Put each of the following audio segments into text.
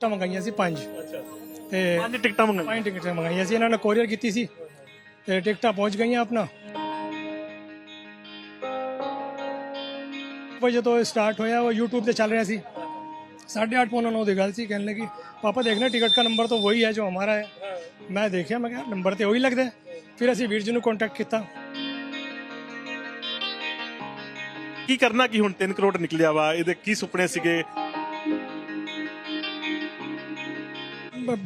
ਟਿਕਟਾਂ ਮੰਗਾਈਆਂ ਸੀ ਪੰਜ। ਤੇ ਪੰਜ ਟਿਕਟਾਂ ਮੰਗਾਈਆਂ? ਪੰਜ ਟਿਕਟਾਂ ਮੰਗਾਈਆਂ ਸੀ। ਇਹਨਾਂ ਨੇ ਕੋਰੀਅਰ ਕੀਤੀ ਸੀ ਤੇ ਟਿਕਟਾਂ ਪਹੁੰਚ ਗਈਆਂ ਆਪਣਾ। ਉਹ ਜਦੋਂ ਸਟਾਰਟ ਹੋਇਆ ਉਹ YouTube ਤੇ ਚੱਲ ਰਿਹਾ ਸੀ। 8:30 ਪੌਣਾ 9 ਦੀ ਗੱਲ ਸੀ ਕਹਿਣ ਲੱਗੀ ਪਾਪਾ ਦੇਖਣਾ ਟਿਕਟ ਦਾ ਨੰਬਰ ਤਾਂ ਵਹੀ ਹੈ ਜੋ ਹਮਾਰਾ ਹੈ। ਮੈਂ ਦੇਖਿਆ ਮੈਂ ਕਿਹਾ ਨੰਬਰ ਤੇ ਉਹੀ ਲੱਗਦਾ ਫਿਰ ਅਸੀਂ ਵੀਰ ਜੀ ਨੂੰ ਕੰਟੈਕਟ ਕੀਤਾ। ਕੀ ਕਰਨਾ ਕੀ ਹੁਣ 3 ਕਰੋੜ ਨਿਕਲਿਆ ਵਾ? ਇਹਦੇ ਕੀ ਸੁਪਨੇ ਸੀਗੇ?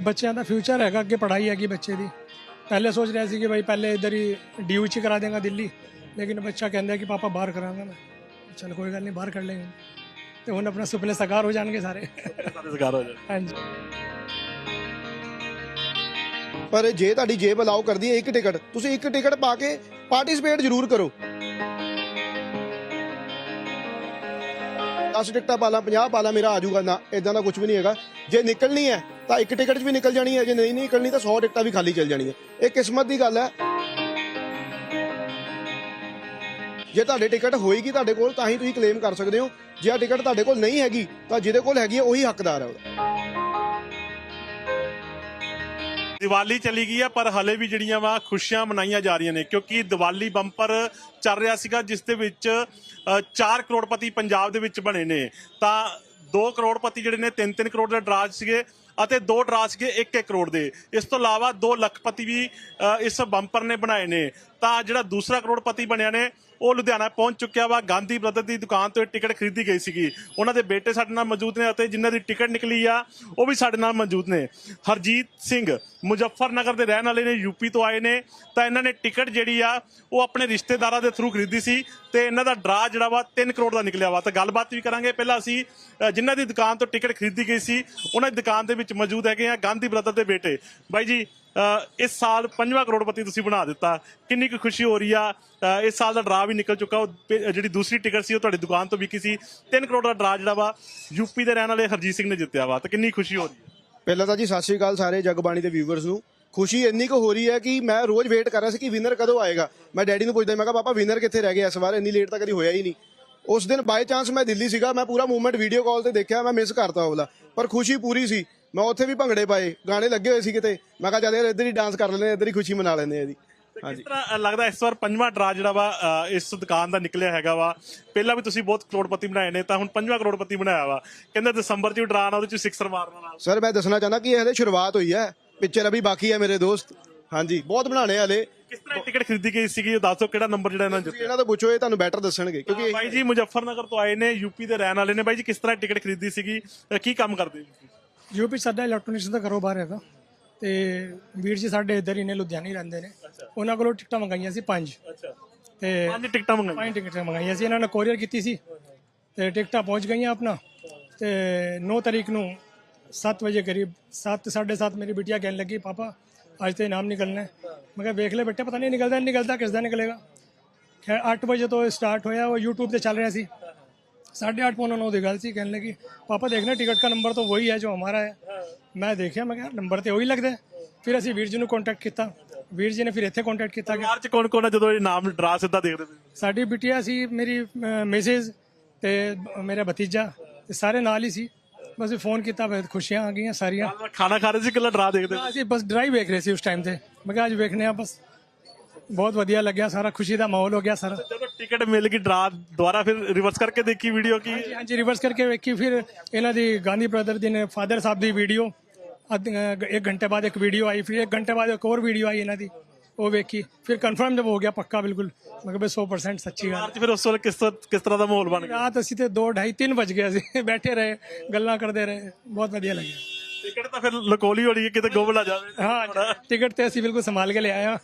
ਬੱਚਿਆਂ ਦਾ ਫਿਊਚਰ ਹੈਗਾ ਅੱਗੇ ਪੜ੍ਹਾਈ ਹੈਗੀ ਬੱਚੇ ਦੀ। ਪਹਿਲੇ ਸੋਚ ਰਿਹਾ ਸੀ ਕਿ ਭਾਈ ਪਹਿਲੇ ਇਧਰ ਹੀ ਡੀਯੂ ਚ ਕਰਾ ਦੇਗਾ ਦਿੱਲੀ ਲੇਕਿਨ ਬੱਚਾ ਕਹਿੰਦਾ ਕਿ ਪਾਪਾ ਬਾਹਰ ਕਰਾਂਗਾ ਮੈਂ। ਚਲ ਕੋਈ ਗੱਲ ਨਹੀਂ ਬਾਹਰ ਕਰ ਲੈਂਗੇ ਤੇ ਹੁਣ ਆਪਣਾ ਸੁਪਨੇ ਸਾਕਾਰ ਹੋ ਜਾਣਗੇ ਸਾਰੇ। ਰੁਜ਼ਗਾਰ ਹੋ ਜਾਏ ਹਾਂਜੀ। ਪਰ ਜੇ ਤੁਹਾਡੀ ਜੇਬ ਅਲਾਉ ਕਰਦੀ ਹੈ ਇੱਕ ਟਿਕਟ ਤੁਸੀਂ ਇੱਕ ਟਿਕਟ ਪਾ ਕੇ ਪਾਰਟਿਸਿਪੇਟ ਜ਼ਰੂਰ ਕਰੋ। 10 ਟਿਕਟਾਂ ਪਾ ਲਾ 50 ਪਾ ਲਾ, ਮੇਰਾ ਆ ਜਾਊਗਾ ਨਾ। ਇਦਾਂ ਦਾ ਕੁਝ ਵੀ ਨਹੀਂ ਹੈਗਾ। ਜੇ ਨਿਕਲਣੀ ਹੈ, ਤਾਂ ਇੱਕ ਟਿਕਟ 'ਚ ਵੀ ਨਿਕਲ ਜਾਣੀ ਹੈ। ਜੇ ਨਹੀਂ ਨਿਕਲਣੀ, ਤਾਂ 100 ਟਿਕਟਾਂ ਵੀ ਖਾਲੀ ਚੱਲ ਜਾਣੀਆਂ। ਇਹ ਕਿਸਮਤ ਦੀ ਗੱਲ ਹੈ। ਜੇ ਤੁਹਾਡੇ ਟਿਕਟ ਹੋਏਗੀ ਤੁਹਾਡੇ ਕੋਲ, ਤਾਂ ਹੀ ਤੁਸੀਂ ਕਲੇਮ ਕਰ ਸਕਦੇ ਹੋ। ਜੇ ਆ ਟਿਕਟ ਤੁਹਾਡੇ ਕੋਲ ਨਹੀਂ ਹੈਗੀ, ਤਾਂ ਜਿਹਦੇ ਕੋਲ ਹੈਗੀ ਹੈ, ਉਹੀ ਹੱਕਦਾਰ ਹੈ ਦੀਵਾਲੀ ਚਲੀ ਗਈ ਹੈ, ਪਰ ਹਲੇ ਵੀ ਜਿਹੜੀਆਂ ਵਾ ਖੁਸ਼ੀਆਂ ਮਨਾਈਆਂ ਜਾ ਰਹੀਆਂ ਨੇ, ਕਿਉਂਕਿ ਦੀਵਾਲੀ ਬੰਪਰ ਚੱਲ ਰਿਹਾ ਸੀਗਾ, ਜਿਸ ਦੇ ਵਿੱਚ 4 ਕਰੋੜਪਤੀ ਪੰਜਾਬ ਦੇ ਵਿੱਚ ਬਣੇ ਨੇ। ਤਾਂ 2 ਕਰੋੜਪਤੀ ਜਿਹੜੇ ਨੇ 3-3 ਕਰੋੜ ਦੇ ਡਰਾਜ ਸੀਗੇ ਅਤੇ ਦੋ ਡਰਾਜ ਸੀਗੇ 1-1 ਕਰੋੜ ਦੇ। ਇਸ ਤੋਂ ਇਲਾਵਾ 2 ਲੱਖਪਤੀ ਵੀ ਇਸ ਬੰਪਰ ਨੇ ਬਣਾਏ ਨੇ। ਤਾਂ ਜਿਹੜਾ ਦੂਸਰਾ ਕਰੋੜਪਤੀ ਬਣਿਆ ਨੇ ਉਹ ਲੁਧਿਆਣਾ ਪਹੁੰਚ ਚੁੱਕਿਆ ਵਾ। ਗਾਂਧੀ ਬ੍ਰਦਰ ਦੀ ਦੁਕਾਨ ਤੋਂ ਇਹ ਟਿਕਟ ਖਰੀਦੀ ਗਈ ਸੀਗੀ। ਉਹਨਾਂ ਦੇ ਬੇਟੇ ਸਾਡੇ ਨਾਲ ਮੌਜੂਦ ਨੇ ਅਤੇ ਜਿਨ੍ਹਾਂ ਦੀ ਟਿਕਟ ਨਿਕਲੀ ਆ, ਉਹ ਵੀ ਸਾਡੇ ਨਾਲ ਮੌਜੂਦ ਨੇ। ਹਰਜੀਤ ਸਿੰਘ ਮੁਜ਼ੱਫਰਨਗਰ ਦੇ ਰਹਿਣ ਵਾਲੇ ਨੇ ਯੂਪੀ ਤੋਂ ਆਏ ਨੇ। ਤਾਂ ਇਹਨਾਂ ਨੇ ਟਿਕਟ ਜਿਹੜੀ ਆ, ਉਹ ਆਪਣੇ ਰਿਸ਼ਤੇਦਾਰਾਂ ਦੇ ਥਰੂ ਖਰੀਦੀ ਸੀ ਤੇ ਇਹਨਾਂ ਦਾ ਡਰਾ ਜਿਹੜਾ ਵਾ 3 ਕਰੋੜ ਦਾ ਨਿਕਲਿਆ ਵਾ। ਤਾਂ ਗੱਲਬਾਤ ਵੀ ਕਰਾਂਗੇ। ਪਹਿਲਾਂ ਅਸੀਂ ਜਿਨ੍ਹਾਂ ਦੀ ਦੁਕਾਨ ਤੋਂ ਟਿਕਟ ਖਰੀਦੀ ਗਈ ਸੀ, ਉਹਨਾਂ ਦੀ ਦੁਕਾਨ ਦੇ ਵਿੱਚ ਮੌਜੂਦ ਹੈਗੇ ਆ ਗਾਂਧੀ ਬ੍ਰਦਰ ਦੇ ਬੇਟੇ। ਬਾਈ ਜੀ ਇਸ ਸਾਲ ਪੰਜਵਾਂ ਕਰੋੜਪਤੀ ਤੁਸੀਂ ਬਣਾ ਦਿੱਤਾ। ਕਿੰਨੀ ਕੁ ਖੁਸ਼ੀ ਹੋ ਰਹੀ ਆ। ਇਸ ਸਾਲ ਦਾ ਡਰਾ ਵੀ ਨਿਕਲ ਚੁੱਕਾ। ਉਹ ਜਿਹੜੀ ਦੂਸਰੀ ਟਿਕਟ ਸੀ, ਉਹ ਤੁਹਾਡੀ ਦੁਕਾਨ ਤੋਂ ਵਿਕੀ ਸੀ। 3 ਕਰੋੜ ਦਾ ਡਰਾ ਜਿਹੜਾ ਵਾ ਯੂਪੀ ਦੇ ਰਹਿਣ ਵਾਲੇ ਹਰਜੀਤ ਸਿੰਘ ਨੇ ਜਿੱਤਿਆ ਵਾ। ਤਾਂ ਕਿੰਨੀ ਖੁਸ਼ੀ ਹੋ ਰਹੀ ਹੈ ਪਹਿਲਾਂ ਤਾਂ ਜੀ ਸਤਿ ਸ਼੍ਰੀ ਅਕਾਲ ਸਾਰੇ ਜਗਬਾਣੀ ਦੇ ਵਿਊਵਰਸ ਨੂੰ। ਖੁਸ਼ੀ ਇੰਨੀ ਕੁ ਹੋ ਰਹੀ ਹੈ ਕਿ ਮੈਂ ਰੋਜ਼ ਵੇਟ ਕਰ ਰਿਹਾ ਸੀ ਕਿ ਵਿਨਰ ਕਦੋਂ ਆਏਗਾ। ਮੈਂ ਡੈਡੀ ਨੂੰ ਪੁੱਛਦਾ, ਮੈਂ ਕਿਹਾ, ਪਾਪਾ ਵਿਨਰ ਕਿੱਥੇ ਰਹਿ ਗਿਆ ਇਸ ਵਾਰ ਇੰਨੀ ਲੇਟ ਤਾਂ ਕਦੀ ਹੋਇਆ ਹੀ ਨਹੀਂ। ਉਸ ਦਿਨ ਬਾਈ ਚਾਂਸ ਮੈਂ ਦਿੱਲੀ ਸੀਗਾ। ਮੈਂ ਪੂਰਾ ਮੂਵਮੈਂਟ ਵੀਡੀਓ ਕਾਲ ਤੇ ਦੇਖਿਆ, ਮੈਂ ਮਿਸ ਕਰਤਾ ਉਹ ਵਾਲਾ ਪਰ ਖੁਸ਼ੀ ਪੂਰੀ ਸੀ। ਮੈਂ ਉੱਥੇ ਵੀ ਭੰਗੜੇ ਪਾਏ ਗਾਣੇ ਲੱਗੇ ਹੋਏ ਸੀ ਕਿਤੇ। ਮੈਂ ਕਿਹਾ ਚੱਲ ਯਾਰ ਇੱਧਰ ਹੀ ਡਾਂਸ ਕਰ ਲੈਂਦੇ ਇੱਧਰ ਹੀ ਖੁਸ਼ੀ ਮਨਾ ਲੈਂਦੇ ਆ ਇਹਦੀ ਕਿਸ ਤਰ੍ਹਾਂ ਲੱਗਦਾ ਇਸ ਵਾਰ ਪੰਜਵਾਂ ਡਰਾ ਜਿਹੜਾ ਵਾ ਅ, ਇਸ ਦੁਕਾਨ ਦਾ ਨਿਕਲਿਆ ਹੈਗਾ ਵਾ। ਪਹਿਲਾਂ ਵੀ ਤੁਸੀਂ ਬਹੁਤ ਕਰੋੜਪਤੀ ਬਣਾਏ ਨੇ ਤਾਂ ਹੁਣ ਪੰਜਵਾਂ ਕਰੋੜਪਤੀ ਬਣਾਇਆ ਵਾ। ਕਹਿੰਦੇ ਦਸੰਬਰ 'ਚ ਵੀ ਡਰਾ ਆਉਣਾ ਉਹਦੇ 'ਚ ਸਿਕਸਰ ਮਾਰਨਾ ਨਾਲ। ਸਰ ਮੈਂ ਦੱਸਣਾ ਚਾਹੁੰਦਾ ਕਿ ਇਹ ਹਲੇ ਸ਼ੁਰੂਆਤ ਹੋਈ ਹੈ ਪਿਕਚਰ ਅਭੀ ਬਾਕੀ ਹੈ ਮੇਰੇ ਦੋਸਤ। ਹਾਂਜੀ ਬਹੁਤ ਬਣਾਣੇ ਹਲੇ। ਕਿਸ ਤਰ੍ਹਾਂ ਟਿਕਟ ਖਰੀਦੀ ਗਈ ਸੀਗੀ ਉਹ ਦੱਸੋ ਕਿਹੜਾ ਨੰਬਰ ਜਿਹੜਾ ਇਹਨਾਂ ਨੇ ਤੁਸੀਂ ਇਹਨਾਂ ਤੋਂ ਪੁੱਛੋ ਇਹ ਤੁਹਾਨੂੰ ਬੈਟਰ ਦੱਸਣਗੇ ਕਿਉਂਕਿ ਬਾਈ ਜੀ ਮੁਜ਼ੱਫਰਨਗਰ ਤੋਂ ਆਏ ਨੇ ਯੂਪੀ ਦੇ ਰਹਿਣ ਵਾਲੇ ਨੇ। ਬਾਈ ਜੀ ਕਿਸ ਤਰ੍ਹਾਂ ਟਿਕਟ ਖਰੀਦੀ ਸੀਗੀ ਅ, ਕੀ ਕੰਮ ਕਰਦੇ ਹੋ ਯੂਪੀ ਸਾਡਾ ਇਲੈਕਟ੍ਰੋਨਿਕਸ ਦਾ ਕਾਰੋਬਾਰ ਹੈਗਾ ਤੇ ਵੀਰ ਜੀ ਸਾਡੇ ਇੱਧਰ ਹੀ ਨੇ ਲੁਧਿਆਣੇ ਰਹਿੰਦੇ ਨੇ। ਉਹਨਾਂ ਕੋਲੋਂ ਟਿਕਟਾਂ ਮੰਗਾਈਆਂ ਸੀ ਪੰਜ। ਅੱਛਾ। ਤੇ ਪੰਜ ਟਿਕਟਾਂ ਮੰਗਾਈਆਂ? ਪੰਜ ਟਿਕਟਾਂ ਮੰਗਾਈਆਂ ਸੀ। ਇਹਨਾਂ ਨੇ ਕੋਰੀਅਰ ਕੀਤੀ ਸੀ। ਤੇ ਟਿਕਟਾਂ ਪਹੁੰਚ ਗਈਆਂ ਆਪਣਾ। ਤੇ 9 ਤਾਰੀਖ ਨੂੰ 7 ਵਜੇ ਕਰੀਬ 7 7:30 ਮੇਰੀ ਬਿਟਿਆ ਕਹਿਣ ਲੱਗੀ ਪਾਪਾ ਅੱਜ ਤੇ ਇਨਾਮ ਨਿਕਲਣਾ ਮੈਂ ਕਿਹਾ ਵੇਖ ਲੈ ਬੇਟੇ ਪਤਾ ਨਹੀਂ ਨਿਕਲਦਾ ਨਿਕਲਦਾ ਕਿਸ ਦਾ ਨਿਕਲੇਗਾ? ਖੈਰ 8 ਵਜੇ ਤੋਂ ਸਟਾਰਟ ਹੋਇਆ ਉਹ YouTube ਤੇ ਚੱਲ ਰਿਹਾ ਸੀ। साढ़े आठ पौना नौ दिखा सी कहने लगी पापा देखना टिकट का नंबर तो वही है जो हमारा है। ਮੈਂ ਦੇਖਿਆ ਮੈਂ ਕਿਹਾ ਨੰਬਰ ਤੇ ਉਹੀ ਲੱਗਦਾ ਫਿਰ ਅਸੀਂ ਵੀਰ ਜੀ ਨੂੰ ਕੰਟੈਕਟ ਕੀਤਾ ਵੀਰ ਜੀ ਨੇ ਫਿਰ ਇੱਥੇ ਕੰਟੈਕਟ ਕੀਤਾ ਕਿ ਪਰਿਵਾਰ ਚ ਕੌਣ ਜਦੋਂ ਇਹ ਨਾਮ ਡਰਾ ਸਿੱਧਾ ਦੇਖਦੇ ਸੀ ਸਾਡੀ ਬਿਟਿਆ ਸੀ ਮੇਰੀ ਮਿਸਿਸ ਤੇ ਮੇਰਾ ਭਤੀਜਾ ਤੇ ਸਾਰੇ ਨਾਲ ਹੀ ਸੀ ਬਸ ਫੋਨ ਕੀਤਾ ਬਹੁਤ ਖੁਸ਼ੀਆਂ ਆ ਗਈਆਂ ਸਾਰੀਆਂ ਖਾਣਾ ਖਾ ਰਹੇ ਸੀ ਇਕੱਲਾ ਡਰਾ ਦੇਖਦੇ ਸੀ। ਅਸੀਂ ਬਸ ਡਰਾਈ ਵੇਖ ਰਹੇ ਸੀ ਉਸ ਟਾਈਮ ਤੇ ਮੈਂ ਕਿਹਾ ਅੱਜ ਵੇਖਨੇ ਆ ਬਸ ਬਹੁਤ ਵਧੀਆ ਲੱਗਿਆ ਸਾਰਾ ਖੁਸ਼ੀ ਦਾ ਮਾਹੌਲ ਹੋ ਗਿਆ ਸਾਰਾ ਜਦੋਂ ਟਿਕਟ ਮਿਲ ਗਈ ਡਰਾ ਦੁਬਾਰਾ ਫਿਰ ਰਿਵਰਸ ਕਰਕੇ ਦੇਖੀ ਵੀਡੀਓ ਕੀ? ਹਾਂਜੀ ਹਾਂਜੀ ਰਿਵਰਸ ਕਰਕੇ ਵੇਖੀ ਫਿਰ ਇਹਨਾਂ ਦੀ ਗਾਂਧੀ ਬ੍ਰਦਰ ਦੀ ਨੇ ਫਾਦਰ ਸਾਹਿਬ ਦੀ ਵੀਡੀਓ ਇੱਕ ਘੰਟੇ ਬਾਅਦ ਇੱਕ ਵੀਡੀਓ ਆਈ ਫਿਰ ਇੱਕ ਘੰਟੇ ਬਾਅਦ ਇੱਕ ਹੋਰ ਵੀਡੀਓ ਆਈ ਇਹਨਾਂ ਦੀ ਉਹ ਵੇਖੀ ਫਿਰ ਕਨਫਰਮ ਜਬ ਹੋ ਗਿਆ ਪੱਕਾ ਬਿਲਕੁਲ ਮੈਂ ਕਿਹਾ ਬਈ 100% ਸੱਚੀ ਗੱਲ। ਫਿਰ ਉਸ ਵੇਲੇ ਕਿਸ ਕਿਸ ਤਰ੍ਹਾਂ ਦਾ ਮਾਹੌਲ ਬਣ ਗਿਆ? ਰਾਤ ਅਸੀਂ ਤੇ 2 2:30 3 ਵਜ ਗਏ ਅਸੀਂ ਬੈਠੇ ਰਹੇ ਗੱਲਾਂ ਕਰਦੇ ਰਹੇ ਬਹੁਤ ਵਧੀਆ ਲੱਗਿਆ। ਟਿਕਟ ਤਾਂ ਫਿਰ ਲਕੋਲੀ ਹੋਣੀ ਹੈ ਕਿਤੇ ਨਾ ਜਾਵੇ। ਹਾਂ ਟਿਕਟ ਤੇ ਅਸੀਂ ਬਿਲਕੁਲ ਸੰਭਾਲ ਕੇ ਲੈ ਆਏ ਹਾਂ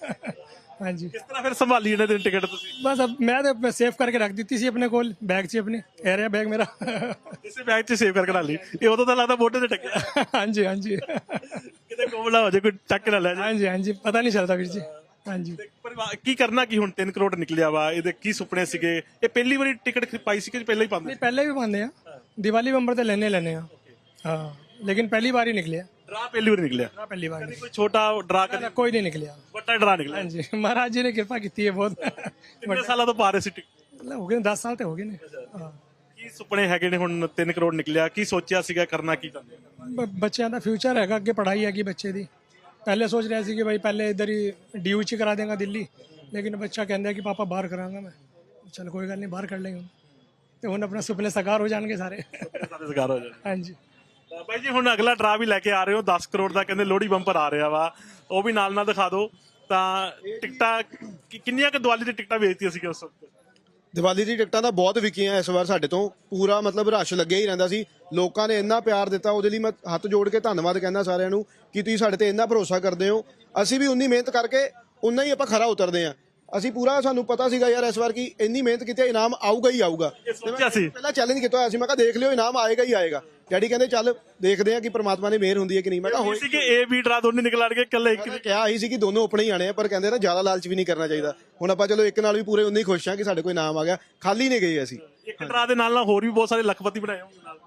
ਹਾਂਜੀ। ਕਿਸ ਤਰ੍ਹਾਂ ਫਿਰ ਸੰਭਾਲੀ ਇਹਨਾਂ ਦਿਨ ਟਿਕਟ ਤੁਸੀਂ? ਬਸ ਅਬ ਮੈਂ ਤੇ ਸੇਵ ਕਰਕੇ ਰੱਖ ਦਿੱਤੀ ਸੀ ਆਪਣੇ ਕੋਲ ਬੈਗ 'ਚ ਆਪਣੇ ਇਹ ਰਿਹਾ ਬੈਗ ਮੇਰਾ। ਇਸੇ ਬੈਗ 'ਚ ਸੇਵ ਕਰਕੇ ਲਾ ਲਈ। ਇਹ ਉਦੋਂ ਤਾਂ ਲੱਗਦਾ ਮੋਢੇ ਤੇ ਟੱਕਿਆ। ਹਾਂਜੀ ਹਾਂਜੀ। ਕਿਤੇ ਨਾ ਹੋ ਜਾਏ ਕੋਈ ਚੱਕ ਕੇ ਨਾ ਲੈ ਜਾਏ। ਹਾਂਜੀ ਹਾਂਜੀ ਪਤਾ ਨਹੀਂ ਚੱਲਦਾ ਵੀਰ ਜੀ। ਹਾਂਜੀ। ਤੇ ਪਰਿਵਾਰ ਕੀ ਕਰਨਾ ਕੀ ਹੁਣ? 3 ਕਰੋੜ ਨਿਕਲਿਆ ਵਾ ਇਹਦੇ ਕੀ ਸੁਪਨੇ ਸੀਗੇ? ਇਹ ਪਹਿਲੀ ਵਾਰੀ ਟਿਕਟ ਪਾਈ ਸੀ ਕਿ ਪਹਿਲਾਂ ਹੀ ਪਾਉਂਦੇ? ਨਹੀਂ ਪਹਿਲੇ ਵੀ ਪਾਉਂਦੇ ਆ। ਦੀਵਾਲੀ ਬੰਬਰ ਤੇ ਲੈਣੇ ਲੈਣੇ ਆ। ਹਾਂ ਲੇਕਿਨ ਪਹਿਲੀ ਵਾਰ ਹੀ ਨਿਕਲਿਆ। ਡਰਾ ਪਹਿਲੀ ਵਾਰੀ ਨਿਕਲਿਆ? ਨਾ ਪਹਿਲੀ ਵਾਰ ਕੋਈ ਛੋਟਾ ਡਰਾ ਕਦੇ? ਕੋਈ ਨਹੀਂ ਨਿਕਲਿਆ। ਵੱਡਾ ਡਰਾ ਨਿਕਲਿਆ? ਹਾਂਜੀ ਮਹਾਰਾਜ ਜੀ ਨੇ ਕਿਰਪਾ ਕੀਤੀ ਹੈ ਬਹੁਤ। ਕਿੰਨੇ ਸਾਲਾਂ ਤੋਂ ਪਾ ਰਹੇ ਸੀ ਹੋ ਗਏ 10 ਸਾਲ ਤੇ ਹੋ ਗਏ ਨੇ। ਕੀ ਸੁਪਨੇ ਹੈਗੇ ਨੇ ਹੁਣ 3 ਕਰੋੜ ਨਿਕਲਿਆ? ਕੀ ਸੋਚਿਆ ਸੀਗਾ ਕਰਨਾ ਕੀ ਚਾਹੁੰਦੇ ਬੱਚਿਆਂ ਦਾ ਫਿਊਚਰ ਹੈਗਾ ਅੱਗੇ ਪੜ੍ਹਾਈ ਹੈਗੀ ਬੱਚੇ ਦੀ। ਪਹਿਲੇ ਸੋਚ ਰਿਹਾ ਸੀ ਕਿ ਭਾਈ ਪਹਿਲੇ ਇਧਰ ਹੀ ਡੀਯੂ ਚ ਕਰਾ ਦੇਗਾ ਦਿੱਲੀ। ਲੇਕਿਨ ਬੱਚਾ ਕਹਿੰਦਾ ਕਿ ਪਾਪਾ ਬਾਹਰ ਕਰਾਂਗਾ ਮੈਂ। ਚਲ ਕੋਈ ਗੱਲ ਨਹੀਂ ਬਾਹਰ ਕਰ ਲੈਂਗੇ ਤੇ ਹੁਣ ਆਪਣਾ ਸੁਪਨੇ ਸਾਕਾਰ ਹੋ ਜਾਣਗੇ ਸਾਰੇ। ਸਾਰੇ ਰੁਜ਼ਗਾਰ ਹੋ ਜਾਣ ਹਾਂਜੀ। ਬਾਈ ਜੀ, ਹੁਣ ਅਗਲਾ ਡਰਾ ਵੀ ਲੈ ਕੇ ਆ ਰਹੇ ਹੋ। 10 ਕਰੋੜ ਦਾ ਕਹਿੰਦੇ ਲੋਹੜੀ ਬੰਪਰ ਆ ਰਿਹਾ ਵਾ। ਉਹ ਵੀ ਨਾਲ ਨਾਲ ਦਿਖਾ ਦਿਓ। ਤਾਂ ਟਿਕਟਾਂ, ਕਿ- ਕਿੰਨੀਆਂ ਕਿ ਦੀਵਾਲੀ ਦੀ ਟਿਕਟਾਂ ਵੇਚਤੀਆਂ ਸੀਗੀਆਂ ਉਸ ਵਕਤ? ਦੀਵਾਲੀ ਦੀ ਟਿਕਟਾਂ ਤਾਂ ਬਹੁਤ ਵਿਕੀਆਂ ਇਸ ਵਾਰ ਸਾਡੇ ਤੋਂ। ਪੂਰਾ ਮਤਲਬ ਰਸ਼ ਲੱਗਿਆ ਹੀ ਰਹਿੰਦਾ ਸੀ। ਲੋਕਾਂ ਨੇ ਇੰਨਾ ਪਿਆਰ ਦਿੱਤਾ। ਉਹਦੇ ਲਈ ਮੈਂ ਹੱਥ ਜੋੜ ਕੇ ਧੰਨਵਾਦ ਕਹਿੰਦਾ ਸਾਰਿਆਂ ਨੂੰ ਕਿ ਤੁਸੀਂ ਸਾਡੇ ਤੇ ਇੰਨਾ ਭਰੋਸਾ ਕਰਦੇ ਹੋ। ਅਸੀਂ ਵੀ ਉਨੀ ਮਿਹਨਤ ਕਰਕੇ ਉਨਾ ਹੀ ਆਪਾਂ ਖਰਾ ਉਤਰਦੇ ਹਾਂ। ਅਸੀਂ ਪੂਰਾ ਸਾਨੂੰ ਪਤਾ ਸੀਗਾ ਯਾਰ ਇਸ ਵਾਰ ਕਿ ਇੰਨੀ ਮਿਹਨਤ ਕੀਤੀ ਹੈ, ਇਨਾਮ ਆਊਗਾ ਹੀ ਆਊਗਾ। ਇਹ ਸੋਚਿਆ ਸੀ। ਪਹਿਲਾਂ ਚੈਲੰਜ ਕੀਤਾ ਹੋਇਆ ਸੀ ਮੈਂ ਕਿਹਾ ਦੇਖ ਲਿਓ ਇਨਾਮ ਆਏਗਾ ਹੀ ਆਏਗਾ। ਡੈਡੀ ਕਹਿੰਦੇ ਚੱਲ ਦੇਖਦੇ ਆ ਕਿ ਪ੍ਰਮਾਤਮਾ ਨੇ ਮਿਹਰ ਹੁੰਦੀ ਹੈ ਕਿ ਨਹੀਂ। ਮੈਂ ਕਿਹਾ ਹੋਏ ਸੀ ਕਿ ਏ ਬੀ ਡਰਾ ਦੋਨੇ ਨਿਕਲ ਆਣਗੇ ਇਕੱਲੇ ਇੱਕ ਮੈਂ ਕਿਹਾ ਹੀ ਸੀ ਕਿ ਦੋਨੋਂ ਆਪਣੇ ਹੀ ਆਣੇ ਆ ਪਰ ਕਹਿੰਦੇ ਨਾ ਜ਼ਿਆਦਾ ਲਾਲਚ ਵੀ ਨਹੀਂ ਕਰਨਾ ਚਾਹੀਦਾ। ਹੁਣ ਆਪਾਂ ਚਲੋ ਇੱਕ ਨਾਲ ਵੀ ਪੂਰੇ ਉਨੇ ਹੀ ਖੁਸ਼ ਆ ਕਿ ਸਾਡੇ ਕੋਈ ਨਾਮ ਆ ਗਿਆ। ਖਾਲੀ ਨਹੀਂ ਗਏ ਅਸੀਂ। ਇੱਕ ਡਰਾ ਦੇ ਨਾਲ ਨਾਲ ਹੋਰ ਵੀ ਬਹੁਤ ਸਾਰੇ ਲੱਖਪਤੀ ਬਣਾਏ ਹੋਣਗੇ ਨਾਲ।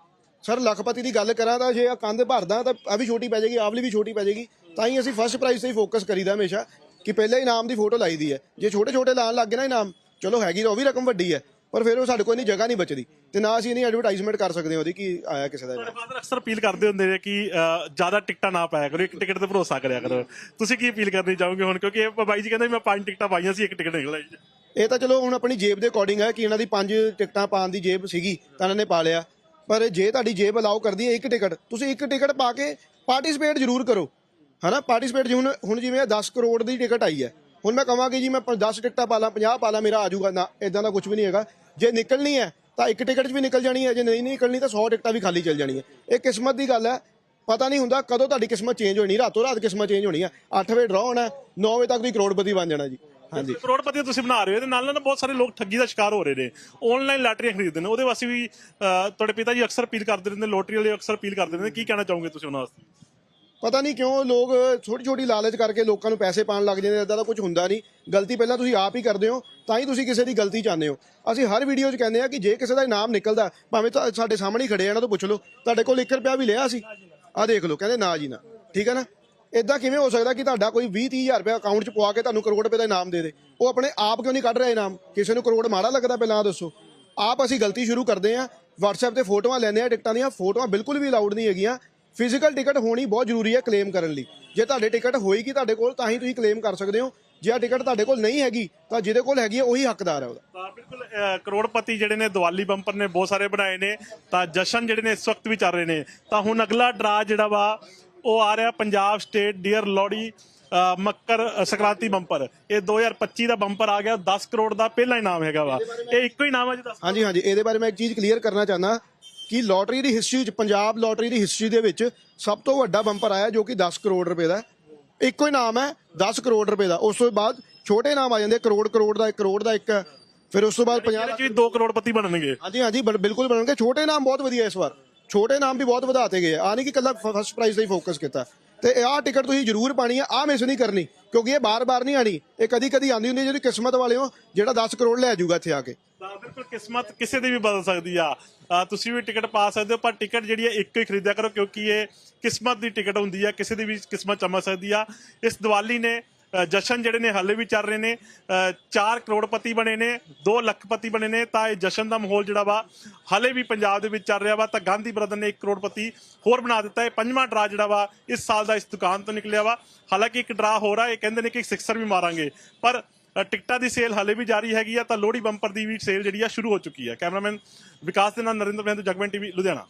ਸਰ ਲੱਖਪਤੀ ਦੀ ਗੱਲ ਕਰਾਂ ਤਾਂ ਜੇ ਆ ਕੰਧ ਭਰਦਾ ਤਾਂ ਆ ਵੀ ਛੋਟੀ ਪੈ ਜਾਏਗੀ ਆਵਲੀ ਵੀ ਛੋਟੀ ਪੈ ਜਾਏਗੀ। ਤਾਂ ਹੀ ਅਸੀਂ ਫਸਟ ਪ੍ਰਾਈਜ਼ ਤੇ ਹੀ ਫੋਕਸ ਕਰੀਦਾ ਹਮੇਸ਼ਾ। ਕਿ ਪਹਿਲੇ ਇਨਾਮ ਦੀ ਫੋਟੋ ਲਾਈਦੀ ਹੈ। ਜੇ ਛੋਟੇ ਛੋਟੇ ਲਾਣ ਲੱਗ ਗਏ ਨਾ ਇਨਾਮ ਚਲੋ ਹੈਗੀ ਤਾਂ ਉਹ ਵੀ ਰਕਮ ਵੱਡੀ ਹੈ ਪਰ ਫਿਰ ਉਹ ਸਾਡੇ ਕੋਲ ਨਹੀਂ ਜਗ੍ਹਾ ਨਹੀਂ ਬਚਦੀ ਤੇ ਨਾ ਅਸੀਂ ਇਹਨੀ ਐਡਵਰਟਾਈਜ਼ਮੈਂਟ ਕਰ ਸਕਦੇ ਹਾਂ ਉਹਦੀ ਕਿ ਆਇਆ ਕਿਸੇ ਦਾ। ਤੁਹਾਡੇ ਫਾਦਰ ਅਕਸਰ ਅਪੀਲ ਕਰਦੇ ਹੁੰਦੇ ਨੇ ਕਿ ਜ਼ਿਆਦਾ ਟਿਕਟਾਂ ਨਾ ਪਾਇਆ ਕਰੋ ਇੱਕ ਟਿਕਟ ਤੇ ਭਰੋਸਾ ਕਰਿਆ ਕਰੋ। ਤੁਸੀਂ ਕੀ ਅਪੀਲ ਕਰਨੀ ਚਾਹੋਗੇ ਹੁਣ? ਕਿਉਂਕਿ ਇਹ ਬਾਈ ਜੀ ਕਹਿੰਦੇ ਮੈਂ ਪੰਜ ਟਿਕਟਾਂ ਪਾਈਆਂ ਸੀ ਇੱਕ ਟਿਕਟ ਨਿਕਲ ਆਈ ਇਹ ਤਾਂ ਚਲੋ ਹੁਣ ਆਪਣੀ ਜੇਬ ਦੇ ਅਕੋਰਡਿੰਗ ਹੈ ਕਿ ਇਹਨਾਂ ਦੀ ਪੰਜ ਟਿਕਟਾਂ ਪਾਉਣ ਦੀ ਜੇਬ ਸੀਗੀ ਤਾਂ ਇਹਨਾਂ ਨੇ ਪਾ ਲਿਆ। ਪਰ ਜੇ ਤੁਹਾਡੀ ਜੇਬ ਅਲਾਉ ਕਰਦੀ ਹੈ ਇੱਕ ਟਿਕਟ ਤੁਸੀਂ ਇੱਕ ਟਿਕਟ ਪਾ ਕੇ ਪਾਰਟਿਸਿਪੇਟ ਜ਼ਰੂਰ ਕਰੋ। ਹਨਾ ਪਾਰਟਿਸਿਪੇਟ ਜਿਵੇਂ ਹੁਣ ਹੁਣ ਜਿਵੇਂ 10 ਕਰੋੜ ਦੀ ਟਿਕਟ ਆਈ ਹੈ। ਹੁਣ ਮੈਂ ਕਹਾਂਗੀ ਜੀ, ਮੈਂ 10 ਟਿਕਟਾਂ ਪਾ ਲਾਂ 50 ਪਾ ਲਾਂ, ਮੇਰਾ ਆ ਜਾਊਗਾ, ਨਾ ਇਦਾਂ ਦਾ ਕੁਝ ਵੀ ਨਹੀਂ ਹੈਗਾ। ਜੇ ਨਿਕਲਣੀ ਹੈ, ਤਾਂ ਇੱਕ ਟਿਕਟ 'ਚ ਵੀ ਨਿਕਲ ਜਾਣੀ ਹੈ, ਜੇ ਨਹੀਂ ਨਿਕਲਣੀ, ਤਾਂ 100 ਟਿਕਟਾਂ ਵੀ ਖਾਲੀ ਚੱਲ ਜਾਣੀਆਂ। ਇਹ ਕਿਸਮਤ ਦੀ ਗੱਲ ਹੈ, ਪਤਾ ਨਹੀਂ ਹੁੰਦਾ ਕਦੋਂ ਤੁਹਾਡੀ ਕਿਸਮਤ ਚੇਂਜ ਹੋਣੀ, ਰਾਤੋਂ ਰਾਤ ਕਿਸਮਤ ਚੇਂਜ ਹੋਣੀ ਹੈ। 8 ਵਜੇ ਡਰਾ ਹੋਣਾ 9 ਵਜੇ ਤੱਕ ਦੀ ਕਰੋੜਪਤੀ ਬਣ ਜਾਣਾ ਜੀ। ਹਾਂਜੀ। ਕਰੋੜਪਤੀ ਤੁਸੀਂ ਬਣਾ ਰਹੇ ਹੋ, ਇਹਦੇ ਨਾਲ ਨਾਲ ਬਹੁਤ ਸਾਰੇ ਲੋਕ ਠੱਗੀ ਦਾ ਸ਼ਿਕਾਰ ਹੋ ਰਹੇ ਨੇ। ਆਨਲਾਈਨ ਲਾਟਰੀਆਂ ਖਰੀਦਦੇ ਨੇ, ਉਹਦੇ ਵਾਸਤੇ ਵੀ ਤੁਹਾਡੇ ਪਿਤਾ ਜੀ ਅਕਸਰ ਅਪੀਲ ਕਰਦੇ ਰਹਿੰਦੇ ਲੋਟਰੀ ਵਾਲੇ ਅਕਸਰ ਅਪੀਲ ਕਰਦੇ ਰਹਿੰਦੇ ਕੀ ਕਹਿਣਾ ਚਾਹੋਗੇ ਤੁਸੀਂ ਉਹਨਾਂ ਵਾਸਤੇ? ਪਤਾ ਨਹੀਂ ਕਿਉਂ ਲੋਕ ਛੋਟੀ ਛੋਟੀ ਲਾਲਚ ਕਰਕੇ ਲੋਕਾਂ ਨੂੰ ਪੈਸੇ ਪਾਣ ਲੱਗ ਜਾਂਦੇ ਇਦਾਂ ਦਾ ਕੁਝ ਹੁੰਦਾ ਨਹੀਂ। ਗਲਤੀ ਪਹਿਲਾਂ ਤੁਸੀਂ ਆਪ ਹੀ ਕਰਦੇ ਹੋ, ਤਾਂ ਹੀ ਤੁਸੀਂ ਕਿਸੇ ਦੀ ਗਲਤੀ ਚਾਹੁੰਦੇ ਹੋ। ਅਸੀਂ ਹਰ ਵੀਡੀਓ 'ਚ ਕਹਿੰਦੇ ਆ ਕਿ ਜੇ ਕਿਸੇ ਦਾ ਇਨਾਮ ਨਿਕਲਦਾ, ਭਾਵੇਂ ਤਾਂ ਸਾਡੇ ਸਾਹਮਣੇ ਹੀ ਖੜੇ ਆ, ਇਹਨਾਂ ਤੋਂ ਪੁੱਛ ਲਓ, ਤੁਹਾਡੇ ਕੋਲ 1 ਰੁਪਿਆ ਵੀ ਲਿਆ ਸੀ? ਆ ਦੇਖ ਲਓ, ਕਹਿੰਦੇ ਨਾ ਜੀ ਨਾ, ਠੀਕ ਹੈ ਨਾ? ਇਦਾਂ ਕਿਵੇਂ ਹੋ ਸਕਦਾ ਕਿ ਤੁਹਾਡਾ ਕੋਈ 20 30000 ਰੁਪਏ ਅਕਾਊਂਟ 'ਚ ਪਵਾ ਕੇ ਤੁਹਾਨੂੰ ਕਰੋੜ ਰੁਪਏ ਦਾ ਇਨਾਮ ਦੇ ਦੇ? ਉਹ ਆਪਣੇ ਆਪ ਕਿਉਂ ਨਹੀਂ ਕੱਢ ਰਿਹਾ ਇਨਾਮ? ਕਿਸੇ ਨੂੰ ਕਰੋੜ ਮਾੜਾ ਲੱਗਦਾ ਪਹਿਲਾਂ ਦੱਸੋ। ਆਪ ਅਸੀਂ ਗਲਤੀ ਸ਼ੁਰੂ ਕਰਦੇ ਆ WhatsApp ਤੇ ਫੋਟੋਆਂ ਲੈਂਦੇ ਆ ਟਿਕਟਾਂ ਦੀਆਂ ਫੋਟੋਆਂ ਬਿਲਕੁਲ ਵੀ ਅਲਾਉਡ ਨਹੀਂ ਹੈਗੀਆਂ। ਫਿਜ਼ੀਕਲ ਟਿਕਟ ਹੋਣੀ ਬਹੁਤ ਜ਼ਰੂਰੀ ਹੈ ਕਲੇਮ ਕਰਨ ਲਈ। ਜੇ ਤੁਹਾਡੇ ਟਿਕਟ ਹੋਏਗੀ ਤੁਹਾਡੇ ਕੋਲ ਤਾਂ ਹੀ ਤੁਸੀਂ ਕਲੇਮ ਕਰ ਸਕਦੇ ਹੋ। ਜੇ ਆ ਟਿਕਟ ਤੁਹਾਡੇ ਕੋਲ ਨਹੀਂ ਹੈਗੀ ਤਾਂ ਜਿਹਦੇ ਕੋਲ ਹੈਗੀ ਹੈ ਉਹੀ ਹੱਕਦਾਰ ਹੈ ਉਹਦਾ। ਤਾਂ ਬਿਲਕੁਲ ਅਹ, ਕਰੋੜਪਤੀ ਜਿਹੜੇ ਨੇ ਦੀਵਾਲੀ ਬੰਪਰ ਨੇ ਬਹੁਤ ਸਾਰੇ ਬਣਾਏ ਨੇ। ਤਾਂ ਜਸ਼ਨ ਜਿਹੜੇ ਨੇ ਇਸ ਵਕਤ ਵੀ ਚੱਲ ਰਹੇ ਨੇ। ਤਾਂ ਹੁਣ ਅਗਲਾ ਡਰਾ ਜਿਹੜਾ ਵਾ ਉਹ ਆ ਰਿਹਾ ਪੰਜਾਬ ਸਟੇਟ ਡੀਅਰ ਲੋੜੀ ਅਹ, ਮੱਕਰ ਅਹ, ਸੰਕ੍ਰਾਂਤੀ ਬੰਪਰ। ਇਹ 2025 ਦਾ ਬੰਪਰ ਆ ਗਿਆ 10 ਕਰੋੜ ਦਾ ਪਹਿਲਾ ਇਨਾਮ ਹੈਗਾ ਵਾ। ਇਹ ਇੱਕੋ ਹੀ ਨਾਮ ਹੈ ਜੀ 10 ਹਾਂਜੀ ਹਾਂਜੀ। ਇਹਦੇ ਬਾਰੇ ਮੈਂ ਇੱਕ ਚੀਜ਼ ਕਲੀਅਰ ਕਰਨਾ ਚਾਹੁੰਦਾ। ਕਿ ਲੋਟਰੀ ਦੀ ਹਿਸਟਰੀ 'ਚ ਪੰਜਾਬ ਲੋਟਰੀ ਦੀ ਹਿਸਟਰੀ ਦੇ ਵਿੱਚ ਸਭ ਤੋਂ ਵੱਡਾ ਬੰਪਰ ਆਇਆ ਜੋ ਕਿ 10 ਕਰੋੜ ਰੁਪਏ ਦਾ। ਇੱਕੋ ਹੀ ਨਾਮ ਹੈ 10 ਕਰੋੜ ਰੁਪਏ ਦਾ। ਉਸ ਤੋਂ ਬਾਅਦ ਛੋਟੇ ਨਾਮ ਆ ਜਾਂਦੇ ਕਰੋੜ ਕਰੋੜ ਦਾ 1 ਕਰੋੜ ਦਾ ਇੱਕ। ਫਿਰ ਉਸ ਤੋਂ ਬਾਅਦ 50 ਇਹਦੇ ਚ ਵੀ 2 ਕਰੋੜਪਤੀ ਬਣਨਗੇ। ਹਾਂਜੀ ਹਾਂਜੀ ਬਲ- ਬਿਲਕੁਲ ਬਣਨਗੇ। ਛੋਟੇ ਨਾਮ ਬਹੁਤ ਵਧੀਆ ਇਸ ਵਾਰ। ਛੋਟੇ ਨਾਮ ਵੀ ਬਹੁਤ ਵਧਾਤੇ ਗਏ ਆ। ਨਹੀਂ ਕਿ ਕੱਲਾ ਫਸਟ ਪ੍ਰਾਈਜ਼ ਤੇ ਹੀ ਫੋਕਸ ਕੀਤਾ। ਤੇ ਆਹ ਟਿਕਟ ਤੁਸੀਂ ਜ਼ਰੂਰ ਪਾਣੀ ਆ ਆ ਮਿਸ ਨਹੀਂ ਕਰਨੀ ਕਿਉਂਕਿ ਇਹ ਬਾਰ-ਬਾਰ ਨਹੀਂ ਆਣੀ ਇਹ ਕਦੀ-ਕਦੀ ਆਂਦੀ ਹੁੰਦੀ ਜਿਹੜੀ ਕਿਸਮਤ ਵਾਲੇ ਹੋ ਜਿਹੜਾ 10 ਕਰੋੜ ਲੈ ਜਾਊਗਾ ਇੱਥੇ ਆ ਕੇ। ਤਾਂ ਬਿਲਕੁਲ ਕਿਸਮਤ ਕਿਸੇ ਦੀ ਵੀ ਬਦਲ ਸਕਦੀ ਆ। ਅਹ ਤੁਸੀਂ ਵੀ ਟਿਕਟ ਪਾ ਸਕਦੇ ਹੋ, ਪਰ ਟਿਕਟ ਜਿਹੜੀ ਹੈ ਇੱਕੋ ਹੀ ਖਰੀਦਿਆ ਕਰੋ, ਕਿਉਂਕਿ ਇਹ ਕਿਸਮਤ ਦੀ ਟਿਕਟ ਹੁੰਦੀ ਆ, ਕਿਸੇ ਦੀ ਵੀ ਕਿਸਮਤ ਚਮਕ ਸਕਦੀ ਆ। ਇਸ ਦੀਵਾਲੀ ਨੇ ਅਹ ਜਸ਼ਨ ਜਿਹੜੇ ਨੇ ਹਾਲੇ ਵੀ ਚੱਲ ਰਹੇ ਨੇ 4 ਕਰੋੜਪਤੀ ਬਣੇ ਨੇ 2 ਲੱਖਪਤੀ ਬਣੇ ਨੇ, ਤਾਂ ਇਹ ਜਸ਼ਨ ਦਾ ਮਾਹੌਲ ਜਿਹੜਾ ਵਾ, ਹਾਲੇ ਵੀ ਪੰਜਾਬ ਦੇ ਵਿੱਚ ਚੱਲ ਰਿਹਾ ਵਾ, ਤਾਂ ਗਾਂਧੀ ਬ੍ਰਦਰ ਨੇ 1 ਕਰੋੜਪਤੀ ਹੋਰ ਬਣਾ ਦਿੱਤਾ ਹੈ ਪੰਜਵਾਂ ਡਰਾ ਜਿਹੜਾ ਵਾ, ਇਸ ਸਾਲ ਦਾ ਇਸ ਦੁਕਾਨ ਤੋਂ ਨਿਕਲਿਆ ਵਾ। ਹਾਲਾਂਕਿ ਇੱਕ ਡਰਾ ਹੋ ਰਿਹਾ ਇਹ ਕਹਿੰਦੇ ਨੇ ਕਿ ਇੱਕ ਸਿਕਸਰ ਵੀ ਮਾਰਾਂਗੇ, ਪਰ ਟਿਕਟਾਂ ਦੀ ਸੇਲ ਹਾਲੇ ਵੀ ਜਾਰੀ ਹੈਗੀ ਆ, ਤਾਂ ਲੋਹੜੀ ਬੰਪਰ ਦੀ ਵੀ ਸੇਲ ਜਿਹੜੀ ਆ, ਸ਼ੁਰੂ ਹੋ ਚੁੱਕੀ ਹੈ ਕੈਮਰਾਮੈਨ ਵਿਕਾਸ ਦੇ ਨਾਲ ਨਰਿੰਦਰ ਮਹਿੰਦਰ ਜਗਮਨ ਟੀਵੀ, ਲੁਧਿਆਣਾ।